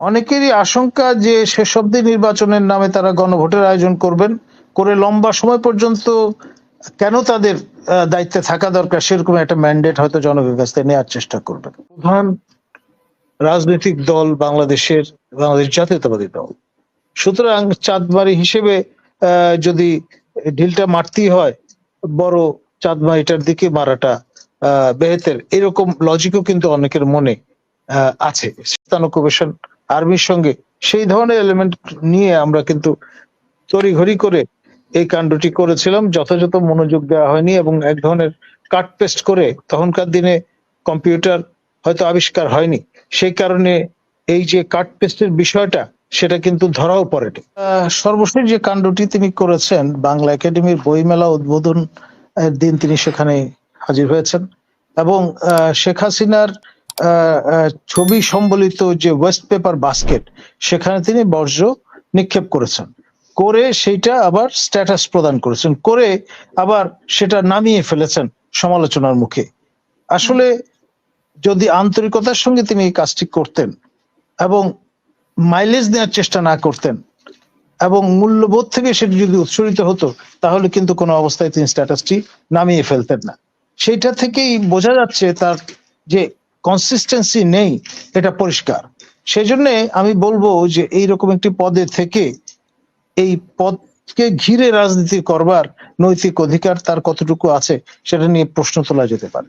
অনেকেরই আশঙ্কা যে শেষ অব্দি নির্বাচনের নামে তারা গণভোটের আয়োজন করবেন করে লম্বা সময় পর্যন্ত কেন তাদের দায়িত্বে থাকা দরকার সেরকম একটা ম্যান্ডেট হয়তো জনগণের কাছ থেকে নেওয়ার চেষ্টা করবেন। প্রধান রাজনৈতিক দল বাংলাদেশের, বাংলাদেশ জাতীয়তাবাদী দল। সুতরাং চাঁদবাড়ি হিসেবে যদি ঢিলটা মারতেই হয়, বড় চাঁদবাড়িটার দিকে মারাটা বেহেতের, এরকম লজিকও কিন্তু অনেকের মনে আছে। স্থানকুবেশন আর্মির সঙ্গে সেই ধরনের এলিমেন্ট নিয়ে আমরা কিন্তু তড়িঘড়ি করে এই কাণ্ডটি করেছিলাম। যথাযথ মনোযোগ দেওয়া হয়নি এবং এক ধরনের কাট পেস্ট করে তখনকার দিনে কম্পিউটার হয়তো আবিষ্কার হয়নি। সেই কারণে এই যে কাট পেস্টের বিষয়টা, সেটা কিন্তু ধরাও পড়েনি। সর্বশেষ যে কাণ্ডটি তিনি করেছেন, বাংলা একাডেমির বইমেলা উদ্বোধন দিন তিনি সেখানে হাজির হয়েছেন এবং শেখ হাসিনার ছবি সম্বলিত যে ওয়েস্ট পেপার বাস্কেট সেখানে তিনি বর্জ্য নিক্ষেপ করেছেন। করে সেইটা আবার স্ট্যাটাস প্রদান করেছেন। করে আবার সেটা নামিয়ে ফেলেছেন সমালোচনার মুখে। আসলে যদি আন্তরিকতার সঙ্গে তিনি এই কাজটি করতেন এবং মাইলেজ নেওয়ার চেষ্টা না করতেন এবং মূল্যবোধ থেকে সেটি যদি উৎসরিত হতো, তাহলে কিন্তু কোনো অবস্থায় তিনি স্ট্যাটাসটি নামিয়ে ফেলতেন না। সেইটা থেকেই বোঝা যাচ্ছে তার যে কনসিস্টেন্সি নেই এটা পরিষ্কার। সেই জন্যে আমি বলব যে এইরকম একটি পদে থেকে এই পদকে ঘিরে রাজনীতি করবার নৈতিক অধিকার তার কতটুকু আছে সেটা নিয়ে প্রশ্ন তোলা যেতে পারে।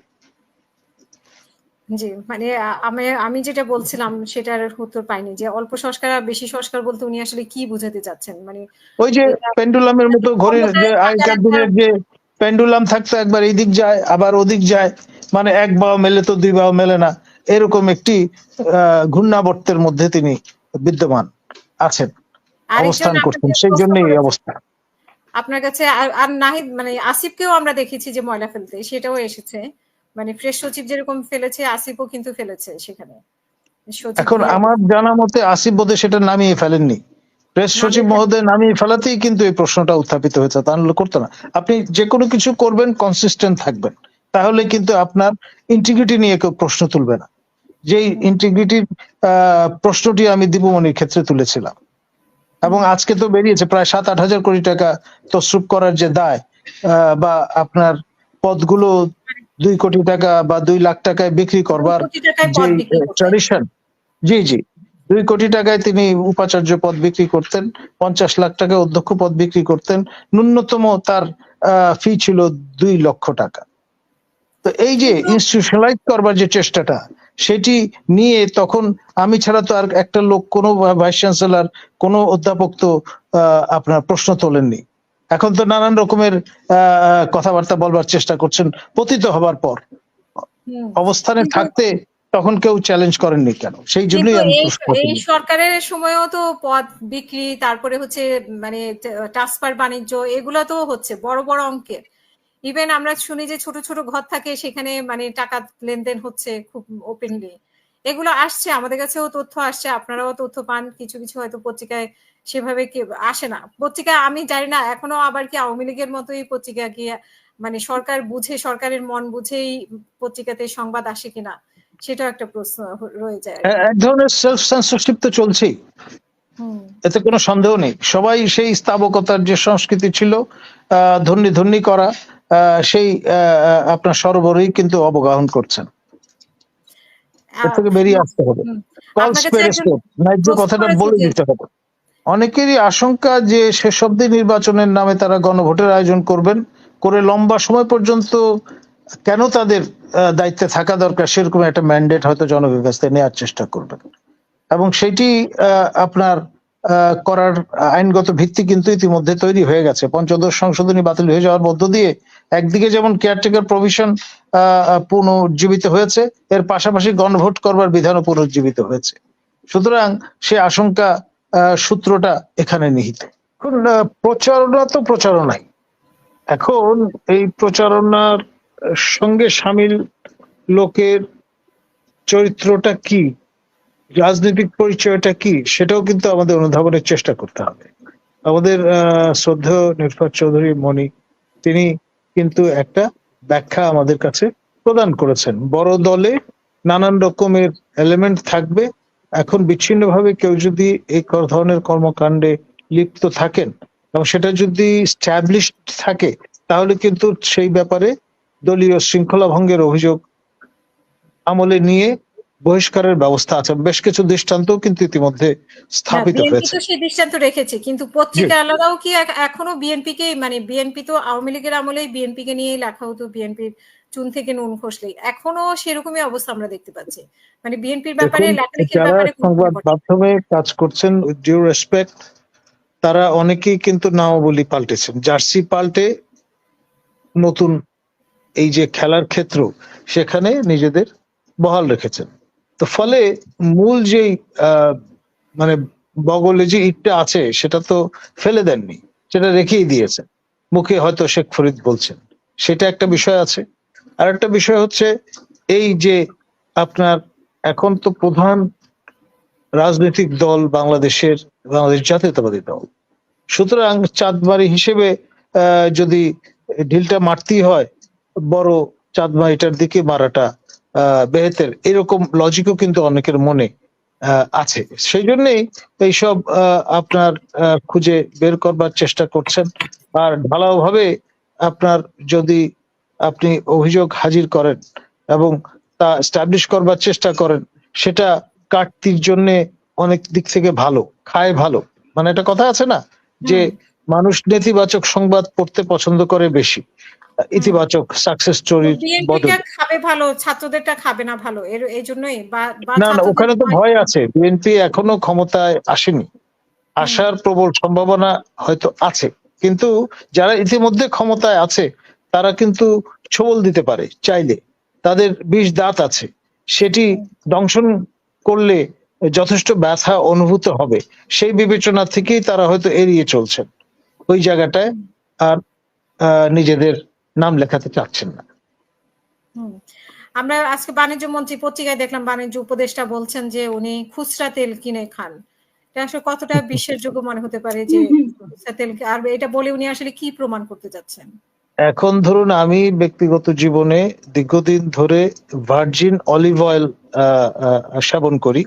জি মানে আমি আমি যেটা বলছিলাম সেটার উত্তর পাইনি যে অল্প সংস্কার আর বেশি সংস্কার বলতে উনি আসলে কি বোঝাতে চাচ্ছেন? মানে ওই যে পেন্ডুলামের মতো ঘড়ির যে আগেকার দিনের যে পেন্ডুলাম থাকতো একবার এই দিক যায় আবার ওদিক যায় মানে এক বাও মেলে তো দুই বাও মেলে না। এরকম একটি আহ, ঘূর্ণাবর্তের মধ্যে তিনি বিদ্যমান আছেন অবস্থান করছেন। সেই জন্যই এই অবস্থা। আপনার কাছে আর- নাহিদ মানে আসিফকেও আমরা দেখেছি যে ময়লা ফেলতে সেটাও এসেছে। মানে ফ্রেশ সচিব যেরকম ফেলেছে আসিফও কিন্তু ফেলেছে সেখানে। এখন আমার জানা মতে আসিফ বোধে সেটা নামিয়ে ফেলেননি। প্রেস সচিব মহোদয় নামিয়ে ফেলাতেই কিন্তু এই প্রশ্নটা উত্থাপিত হয়েছে তা করতো না। আপনি যে কোনো কিছু করবেন কনসিস্টেন্ট থাকবেন। তাহলে কিন্তু আপনার ইন্টিগ্রিটি নিয়ে কেউ প্রশ্ন তুলবে না। যেই ইন্টিগ্রিটির প্রশ্নটি আমি দীপমণির ক্ষেত্রে তুলেছিলাম। এবং আজকে তো বেরিয়েছে প্রায় সাত আট হাজার কোটি টাকা তসরুপ করার যে দায় আহ, বা আপনার পদগুলো দুই কোটি টাকা বা দুই লাখ টাকায় বিক্রি করবার যে। ট্র্যাডিশন জি জি। দুই কোটি টাকায় তিনি উপাচার্য পদ বিক্রি করতেন পঞ্চাশ লাখ টাকায় অধ্যক্ষ পদ বিক্রি করতেন ন্যূনতম তার ফি ছিল দুই লক্ষ টাকা। তো এই যে ইনস্টিটিউশনালাইজ করবার যে চেষ্টাটা সেটি নিয়ে তখন আমি ছাড়া তো আর একটা লোক কোনো ভাইস চ্যান্সেলর কোনো অধ্যাপক তো আপনার প্রশ্ন তোলেননি। এখন তো নানান রকমের কথাবার্তা বলবার চেষ্টা করছেন পতিত হবার পর। অবস্থানে থাকতে তখন কেউ চ্যালেঞ্জ করেননি কেন? সেই জন্যই আমি এই। সরকারের সময়ও তো পদ বিক্রি তারপরে হচ্ছে মানে ট্রান্সফার বাণিজ্য এগুলো তো হচ্ছে বড় বড় অঙ্কের। ইভেন আমরা শুনি যে ছোট ছোট ঘর থাকে সেখানে মানে টাকা লেনদেন হচ্ছে খুব ওপেনলি এগুলো আসছে আমাদের কাছেও তথ্য আসছে আপনারাও তথ্য পান। কিছু কিছু হয়তো পত্রিকায় সেভাবে কি আসে না। পত্রিকায় আমি জানি না এখনও আবার কি আওয়ামী লীগের মতোই পত্রিকা কি মানে সরকার বুঝে সরকারের মন বুঝেই পত্রিকাতে সংবাদ আসে কিনা সেটাও একটা প্রশ্ন রয়ে যায়। এক ধরনের সেলফ সেন্সরশিপ তো চলছেই। হুম, এতে কোনো সন্দেহ নেই। সবাই সেই স্থাবকতার যে সংস্কৃতি ছিল আহ ধন্যী ধন্যী করা সেই আপনার সরবরাহই কিন্তু অবগাহন করছেন। এর থেকে বেরিয়ে আসতে হবে। হুম। কল আপনার কাছে স্পেড একজন স্পেড ন্যায্য কথাটা বলে দিতে হবে। অনেকেরই আশঙ্কা যে শেষ অব্দি নির্বাচনের নামে তারা গণভোটের আয়োজন করবেন করে লম্বা সময় পর্যন্ত কেন তাদের দায়িত্বে থাকা দরকার সেরকম একটা ম্যান্ডেট হয়তো জনগণের কাছ থেকে নেওয়ার চেষ্টা করবেন। এবং সেটি আহ, আপনার করার আইনগত ভিত্তি কিন্তু ইতিমধ্যে তৈরি হয়ে গেছে। পঞ্চদশ সংশোধনী বাতিল হয়ে যাওয়ার মধ্য দিয়ে একদিকে যেমন কেয়ারটেকার প্রভিশন পুনর্জীবিত হয়েছে, এর পাশাপাশি গণভোট করবার বিধানও পুনর্জীবিত হয়েছে। সুতরাং সে আশঙ্কা সূত্রটা এখানে নিহিত। এখন প্রচারণা তো প্রচারণাই। এখন এই প্রচারণার সঙ্গে সামিল লোকের চরিত্রটা কি? রাজনৈতিক পরিচয়টা কি, সেটাও কিন্তু আমাদের অনুধাবনের চেষ্টা করতে হবে। আমাদের শ্রদ্ধেয় নির্ফাত চৌধুরী মণি, তিনি কিন্তু একটা ব্যাখ্যা আমাদের কাছে প্রদান করেছেন। বড় দলে নানান রকমের এলিমেন্ট থাকবে। এখন বিচ্ছিন্নভাবে কেউ যদি এই ধরনের কর্মকাণ্ডে লিপ্ত থাকেন এবং সেটা যদি থাকে, তাহলে কিন্তু সেই ব্যাপারে দলীয় শৃঙ্খলা ভঙ্গের অভিযোগ আমলে নিয়ে বহিষ্কারের ব্যবস্থা আছে। বেশ কিছু দৃষ্টান্ত কিন্তু ইতিমধ্যে স্থাপিত হয়েছে। সেই দৃষ্টান্ত রেখেছে কিন্তু পত্রিকা আলাদাও কি এখনও বিএনপি কে মানে বিএনপি তো আওয়ামী লীগের আমলেই বিএনপি কে নিয়ে লেখা হতো বিএনপির চুন থেকে নুন খসলেই। এখনও সেরকমই অবস্থা আমরা দেখতে পাচ্ছি। মানে বিএনপির ব্যাপারে লেখালেখির ব্যাপারে সংবাদ মাধ্যমে কাজ করছেন ডিউ রেসপেক্ট তারা অনেকেই কিন্তু নামাবলী পাল্টেছেন। জার্সি পাল্টে নতুন এই যে খেলার ক্ষেত্র সেখানে নিজেদের বহাল রেখেছেন। তো ফলে মূল যেই মানে বগলে যে ইটটা আছে, সেটা তো ফেলে দেননি, সেটা রেখেই দিয়েছেন মুখে হয়তো শেখ ফরিদ বলছেন। সেটা একটা বিষয় আছে। আর একটা বিষয় হচ্ছে, এই যে আপনার এখন তো প্রধান রাজনৈতিক দল বাংলাদেশের, বাংলাদেশ জাতীয়তাবাদী দল। সুতরাং চাঁদমারি হিসেবে যদি ঢিলটা মারতেই হয়, বড় চাঁদবাড়িটার দিকে মারাটা বেহেতের। এরকম লজিকও কিন্তু অনেকের মনে আছে। সেই জন্যই এইসব আপনার খুঁজে বের করবার চেষ্টা করছেন। আর ঢালাও ভাবে আপনার যদি আপনি অভিযোগ হাজির করেন এবং তা স্টাবলিশ করবার চেষ্টা করেন সেটা কাটতির জন্য অনেক দিক থেকে ভালো খায় ভালো। মানে একটা কথা আছে না? যে মানুষ নেতিবাচক সংবাদ পড়তে পছন্দ করে বেশি। ইতিবাচক সাকসেস স্টোরির বিএনপিটা খাবে ভালো ছাত্রদেরটা খাবে না ভালো এর এই জন্যই না না ওখানে তো ভয়- আছে। বিএনপি এখনও ক্ষমতায় আসেনি। আসার প্রবল সম্ভাবনা হয়তো আছে। কিন্তু যারা ইতিমধ্যে ক্ষমতায় আছে তারা কিন্তু ছবল দিতে পারে চাইলে। তাদের বিষ দাঁত আছে। সেটি দংশন করলে যথেষ্ট ব্যথা অনুভূত হবে। সেই বিবেচনা থেকেই তারা হয়তো এড়িয়ে চলছেন। ওই জায়গাটায় আর আহ, নিজেদের নাম লেখাতে চাচ্ছেন না। আমরা আজকে বাণিজ্য মন্ত্রী পত্রিকায় দেখলাম বাণিজ্য উপদেষ্টা বলছেন যে উনি খুচরা তেল কিনে খান। এটা আসলে কতটা বিশ্বাসযোগ্য মনে হতে পারে যে খুচরা তেল আর এটা বলে উনি আসলে কি প্রমাণ করতে যাচ্ছেন এখন ধরুন আমি ব্যক্তিগত জীবনে দীর্ঘদিন ধরে ভার্জিন অলিভ অয়েল সেবন করি।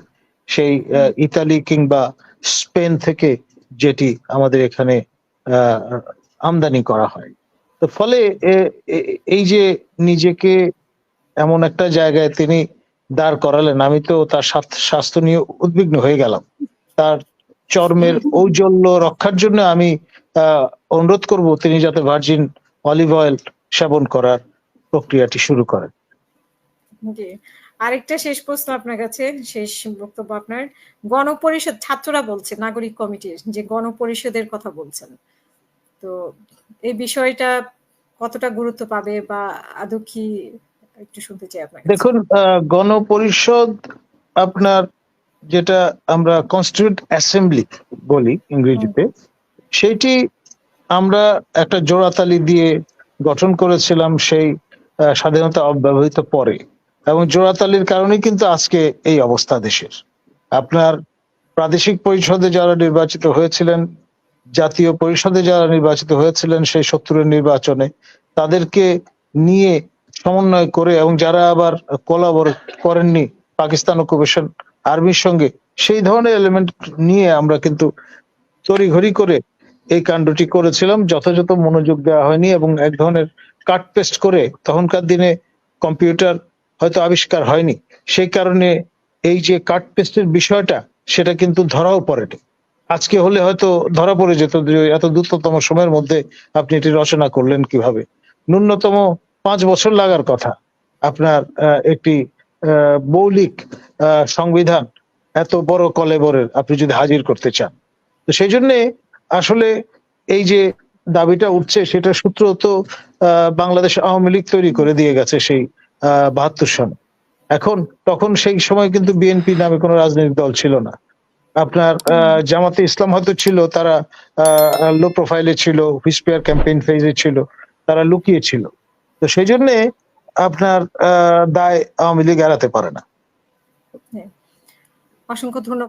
সেই আহ, ইতালি কিংবা স্পেন থেকে যেটি আমাদের এখানে আহ, আমদানি করা হয়। ফলে এই যে নিজেকে এমন একটা জায়গায় তিনি দাঁড় করালেন, আমি তো তার স্বাস্থ্য নিয়ে উদ্বিগ্ন হয়ে গেলাম। তার চর্মের ঔজ্জ্বল্য রক্ষার জন্য আমি অনুরোধ করব তিনি যাতে ভার্জিন অলিভ অয়েল সেবন করার প্রক্রিয়াটি শুরু করেন। আরেকটা শেষ প্রশ্ন আপনার কাছে, শেষ বক্তব্য আপনার। গণপরিষদ, ছাত্ররা বলছে, নাগরিক কমিটির যে গণপরিষদের কথা বলছেন তো এই বিষয়টা কতটা গুরুত্ব পাবে বা আদৌ কি একটু শুনতে চাই আপনার দেখুন গণপরিষদ আপনার যেটা আমরা কনস্টিটিউট অ্যাসেম্বলি বলি ইংরেজিতে সেইটি আমরা একটা জোড়াতালি দিয়ে গঠন করেছিলাম সেই স্বাধীনতা অব্যবহৃত পরে। এবং জোড়াতালির কারণেই কিন্তু আজকে এই অবস্থা দেশের। আপনার প্রাদেশিক পরিষদে যারা নির্বাচিত হয়েছিলেন জাতীয় পরিষদে যারা নির্বাচিত হয়েছিলেন সেই সত্তরের নির্বাচনে তাদেরকে নিয়ে সমন্বয় করে এবং যারা আবার কোলাবর করেননি পাকিস্তান অকুপেশন আর্মির সঙ্গে, সেই ধরনের এলিমেন্ট নিয়ে আমরা কিন্তু তড়িঘড়ি করে এই কাণ্ডটি করেছিলাম। যথাযথ মনোযোগ দেওয়া হয়নি এবং এক ধরনের কাট পেস্ট করে তখনকার দিনে কম্পিউটার হয়তো আবিষ্কার হয়নি। সেই কারণে এই যে কাট পেস্টের বিষয়টা, সেটা কিন্তু ধরাও পড়েনি। আজকে হলে হয়তো ধরা পড়ে যেত এত দ্রুততম সময়ের মধ্যে আপনি এটি রচনা করলেন কীভাবে? ন্যূনতম পাঁচ বছর লাগার কথা। আপনার একটি মৌলিক সংবিধান এত বড় কলেবরের আপনি যদি হাজির করতে চান। তো সেই জন্যে আসলে এই যে দাবিটা উঠছে, সেটা সূত্র তো বাংলাদেশ আওয়ামী লীগ তৈরি করে দিয়ে গেছে সেই, আহ, বাহাত্তর সনে। এখন, তখন সেই সময় কিন্তু বিএনপি নামে কোনো রাজনৈতিক দল ছিল না। আপনার আহ, জামাতে ইসলাম হয়তো ছিল তারা লো প্রোফাইলে ছিল হুইসপেয়ার ক্যাম্পেইন ফেজে ছিল তারা লুকিয়ে ছিল। তো সেই জন্যে আপনার আহ, দায় আওয়ামী লীগ এড়াতে পারে না। অসংখ্য ধন্যবাদ।